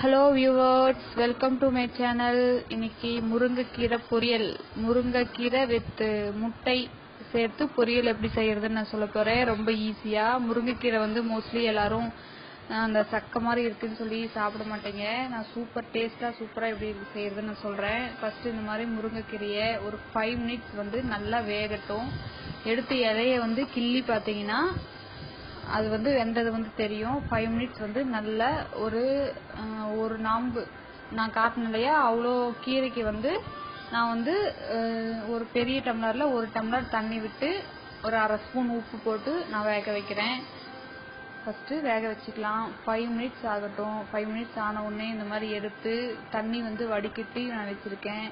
Hello viewers welcome to my channel இன்னைக்கு முருங்கைக்கீரை பொரியல். முருங்கைக்கீரை வித் முட்டை சேர்த்து பொரியல் எப்படி செய்யறதுன்னு நான் சொல்ல போறேன். ரொம்ப ஈஸியா முருங்கைக்கீரை வந்து மோஸ்ட்லி எல்லாரும் அந்த சக்க மாதிரி இருக்குன்னு சொல்லி சாப்பிட மாட்டேங்க. நான் சூப்பர் டேஸ்டா சூப்பரா எப்படி செய்யறதுன்னு நான் சொல்றேன். ஃபர்ஸ்ட் இந்த மாதிரி முருங்கைக்கீரையை ஒரு ஃபைவ் மினிட்ஸ் வந்து நல்லா வேகட்டும். எடுத்து இலைய வந்து கிள்ளி பார்த்தீங்கன்னா அது வந்து வெந்தது வந்து தெரியும். ஃபைவ் மினிட்ஸ் வந்து நல்ல ஒரு ஒரு நாம்பு. நான் காட்டினேன் இல்லையா? அவ்வளோ கீரைக்கு வந்து நான் வந்து ஒரு பெரிய டம்ளரில் ஒரு டம்ளர் தண்ணி விட்டு ஒரு அரை ஸ்பூன் உப்பு போட்டு நான் வேக வைக்கிறேன். ஃபஸ்ட்டு வேக வச்சுக்கலாம். ஃபைவ் மினிட்ஸ் ஆகட்டும். ஃபைவ் மினிட்ஸ் ஆன உடனே இந்த மாதிரி எடுத்து தண்ணி வந்து வடிகட்டி நான் வச்சுருக்கேன்.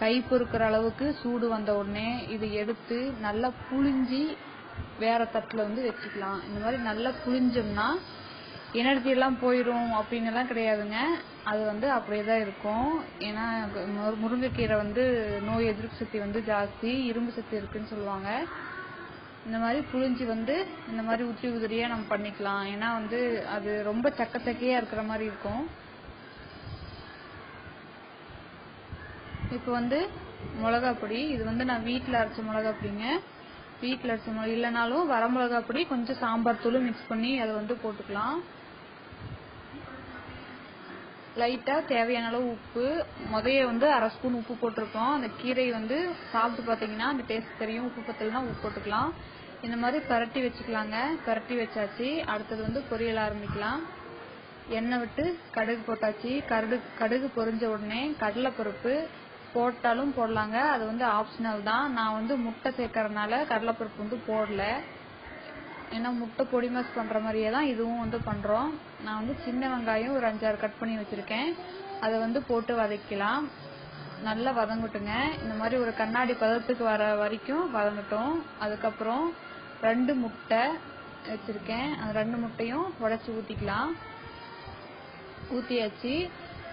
கை பொறுக்கிற அளவுக்கு சூடு வந்த உடனே இதை எடுத்து நல்லா புழிஞ்சி வேற தட்டுல வந்து வச்சுக்கலாம் இந்த மாதிரி நல்லா புளிஞ்சோம்னா எனர்ஜி எல்லாம் போயிடும் அப்படின்னு எல்லாம் கிடையாதுங்க. அது வந்து அப்படியே தான் இருக்கும். ஏன்னா முருங்கைக்கீரை வந்து நோய் எதிர்ப்பு சக்தி வந்து ஜாஸ்தி இரும்பு சக்தி இருக்குன்னு சொல்லுவாங்க. இந்த மாதிரி புழிஞ்சு வந்து இந்த மாதிரி உதிரி உதிரியா நம்ம பண்ணிக்கலாம். ஏன்னா வந்து அது ரொம்ப சக்க சக்கையா இருக்கிற மாதிரி இருக்கும். இப்போ வந்து மிளகா பொடி இது வந்து நான் வீட்டில் அரைச்ச மிளகா பொடிங்க வீட்டில் அரைச்ச இல்லைனாலும் வரமிளகா பொடி கொஞ்சம் சாம்பார் தூளும் மிக்ஸ் பண்ணி அதை வந்து போட்டுக்கலாம். லைட்டாக தேவையான அளவு உப்பு. முதைய வந்து அரை ஸ்பூன் உப்பு போட்டிருக்கோம். அந்த கீரை வந்து சாப்பிட்டு பார்த்தீங்கன்னா அந்த டேஸ்ட் தெரியும். உப்பு பத்தலைன்னா உப்பு போட்டுக்கலாம். இந்த மாதிரி பரட்டி வச்சுக்கலாங்க. பரட்டி வச்சாச்சு. அடுத்தது வந்து பொரியல் ஆரம்பிக்கலாம். எண்ணெய் விட்டு கடுகு போட்டாச்சு. கடுகு கடுகு பொரிஞ்ச உடனே கடலைப்பருப்பு போட்டாலும் போடலாங்க. அது வந்து ஆப்ஷனல் தான். நான் வந்து முட்டை சேர்க்கறதுனால கடலைப்பருப்பு வந்து போடல. ஏன்னா முட்டை பொடி மாஸ் பண்ற மாதிரியே தான் இதுவும் வந்து பண்றோம். நான் வந்து சின்ன வெங்காயம் ஒரு அஞ்சாறு கட் பண்ணி வச்சிருக்கேன். அதை வந்து போட்டு வதக்கலாம். நல்லா வதங்கட்டுங்க. இந்த மாதிரி ஒரு கண்ணாடி பதத்துக்கு வர வரைக்கும் வதங்கட்டும். அதுக்கப்புறம் ரெண்டு முட்டை வச்சிருக்கேன். அந்த ரெண்டு முட்டையும் உடச்சி ஊத்திக்கலாம். ஊத்தியாச்சு.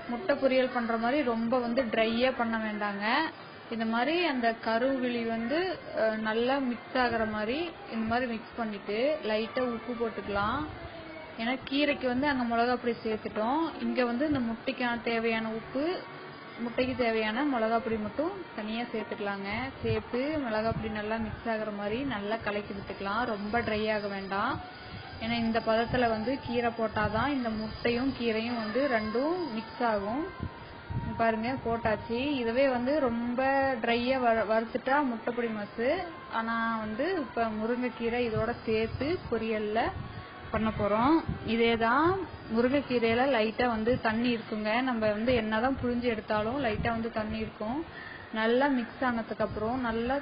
முட்டை பொரியல் பண்ற மாதிரி ரொம்ப வந்து ட்ரையா பண்ண வேண்டாங்க. இந்த மாதிரி அந்த கருவிழி வந்து நல்லா மிக்ஸ் ஆகுற மாதிரி இந்த மாதிரி மிக்ஸ் பண்ணிட்டு லைட்டா உப்பு போட்டுக்கலாம். ஏன்னா கீரைக்கு வந்து அங்க மிளகா பொடி சேர்த்துட்டோம். இங்க வந்து இந்த முட்டைக்கான தேவையான உப்பு முட்டைக்கு தேவையான மிளகா பொடி மட்டும் தனியா சேர்த்துக்கலாங்க. சேர்த்து மிளகா பொடி நல்லா மிக்ஸ் ஆகுற மாதிரி நல்லா கலக்கி விட்டுக்கலாம். ரொம்ப ட்ரை ஆக வேண்டாம். ஏன்னா இந்த பதத்தில் வந்து கீரை போட்டாதான் இந்த முட்டையும் கீரையும் வந்து ரெண்டும் மிக்ஸ் ஆகும். பாருங்க போட்டாச்சு. இதுவே வந்து ரொம்ப ட்ரையா வறுத்துட்டா முட்டைப்பொடி மசு ஆனா வந்து இப்ப முருங்கைக்கீரை இதோட சேர்த்து பொரியல்ல பண்ண போறோம். இதேதான் முருங்கைக்கீரையில லைட்டா வந்து தண்ணி இருக்குங்க. நம்ம வந்து என்னதான் புழிஞ்சு எடுத்தாலும் லைட்டா வந்து தண்ணி இருக்கும். நல்லா மிக்ஸ் ஆனதுக்கு அப்புறம் நல்லா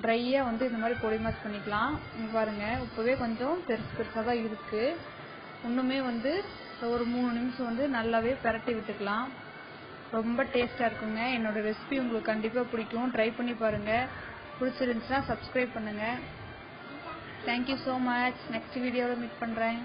ட்ரையாக வந்து இந்த மாதிரி பொடி மாஸ் பண்ணிக்கலாம் பாருங்கள் இப்போவே கொஞ்சம் பெருசு பெருசாக தான் இருக்குது இன்னுமே வந்து ஒரு மூணு நிமிஷம் வந்து நல்லாவே பிரட்டி விட்டுக்கலாம். ரொம்ப டேஸ்ட்டாக இருக்குங்க. என்னோடய ரெசிபி உங்களுக்கு கண்டிப்பாக பிடிக்கும். ட்ரை பண்ணி பாருங்கள் பிடிச்சிருந்துச்சுன்னா சப்ஸ்கிரைப் பண்ணுங்கள் thank you so much next வீடியோவில் மீட் பண்ணுறேன்